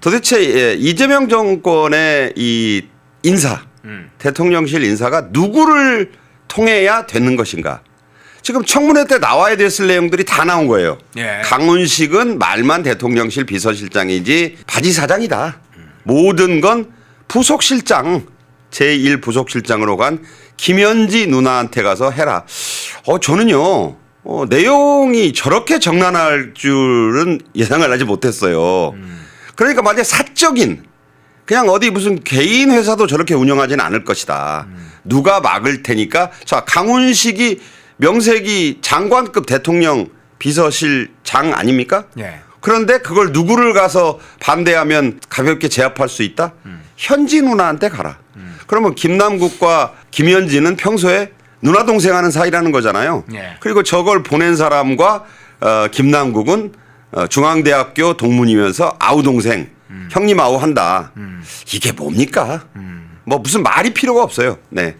도대체 예, 이재명 정권의 이 인사, 음. 대통령실 인사가 누구를 통해야 되는 것인가? 지금 청문회 때 나와야 됐을 내용들이 다 나온 거예요. 예. 강훈식은 말만 대통령실 비서실장이지 바지 사장이다. 모든 건 부속실장 제1 부속실장으로 간 김현지 누나한테 가서 해라. 어 저는요. 어, 내용이 저렇게 정난할 줄은 예상을 하지 못했어요. 그러니까 만약 사적인 그냥 어디 무슨 개인 회사도 저렇게 운영하지는 않을 것이다. 누가 막을 테니까 자 강훈식이 명색이 장관급 대통령 비서실 장 아닙니까? 예. 그런데 그걸 누구를 가서 반대하면 가볍게 제압할 수 있다? 현지 누나한테 가라. 그러면 김남국과 김현지는 평소에 누나 동생 하는 사이라는 거잖아요. 예. 그리고 저걸 보낸 사람과 어, 김남국은 어, 중앙대학교 동문이면서 아우 동생, 형님 아우 한다. 이게 뭡니까? 뭐 무슨 말이 필요가 없어요. 네.